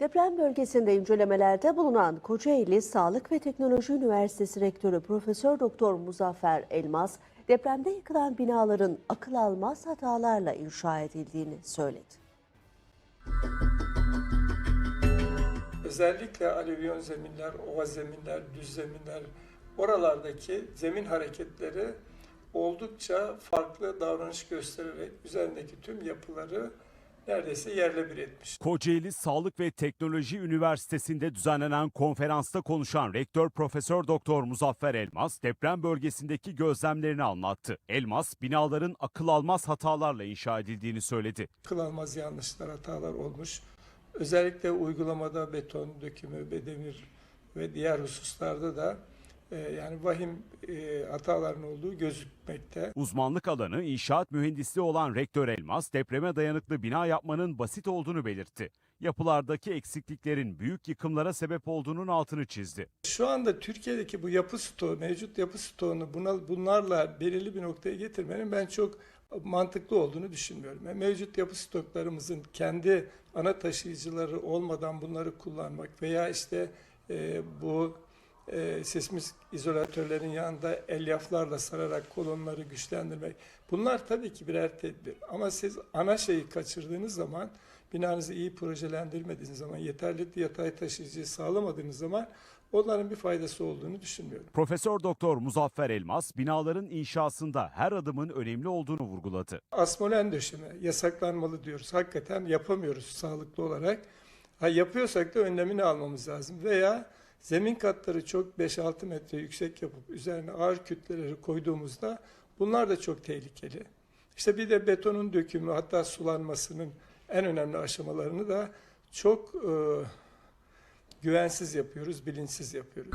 Deprem bölgesinde incelemelerde bulunan Kocaeli Sağlık ve Teknoloji Üniversitesi Rektörü Profesör Doktor Muzaffer Elmas, depremde yıkılan binaların akıl almaz hatalarla inşa edildiğini söyledi. Özellikle alüvyon zeminler, ova zeminler, düz zeminler, oralardaki zemin hareketleri oldukça farklı davranış göstererek üzerindeki tüm yapıları neredeyse yerle bir etmiş. Kocaeli Sağlık ve Teknoloji Üniversitesi'nde düzenlenen konferansta konuşan Rektör Profesör Doktor Muzaffer Elmas deprem bölgesindeki gözlemlerini anlattı. Elmas binaların akıl almaz hatalarla inşa edildiğini söyledi. Akıl almaz yanlışlar, hatalar olmuş. Özellikle uygulamada beton, dökümü, bedemir ve diğer hususlarda da yani vahim e, hataların olduğu gözükmekte. Uzmanlık alanı inşaat mühendisliği olan Rektör Elmas depreme dayanıklı bina yapmanın basit olduğunu belirtti. Yapılardaki eksikliklerin büyük yıkımlara sebep olduğunun altını çizdi. Şu anda Türkiye'deki bu yapı stoğu, mevcut yapı stoğunu buna, bunlarla belirli bir noktaya getirmenin ben çok mantıklı olduğunu düşünmüyorum. Yani mevcut yapı stoklarımızın kendi ana taşıyıcıları olmadan bunları kullanmak veya işte e, bu e, sismik izolatörlerin yanında elyaflarla sararak kolonları güçlendirmek. Bunlar tabii ki birer tedbir. Ama siz ana şeyi kaçırdığınız zaman, binanızı iyi projelendirmediğiniz zaman, yeterli yatay taşıyıcıyı sağlamadığınız zaman onların bir faydası olduğunu düşünmüyorum. Profesör Doktor Muzaffer Elmas binaların inşasında her adımın önemli olduğunu vurguladı. Asmolen döşeme yasaklanmalı diyoruz. Hakikaten yapamıyoruz sağlıklı olarak. Ha, yapıyorsak da önlemini almamız lazım. Veya zemin katları çok 5-6 metre yüksek yapıp üzerine ağır kütleleri koyduğumuzda bunlar da çok tehlikeli. İşte bir de betonun dökümü hatta sulanmasının en önemli aşamalarını da çok e, güvensiz yapıyoruz, bilinçsiz yapıyoruz.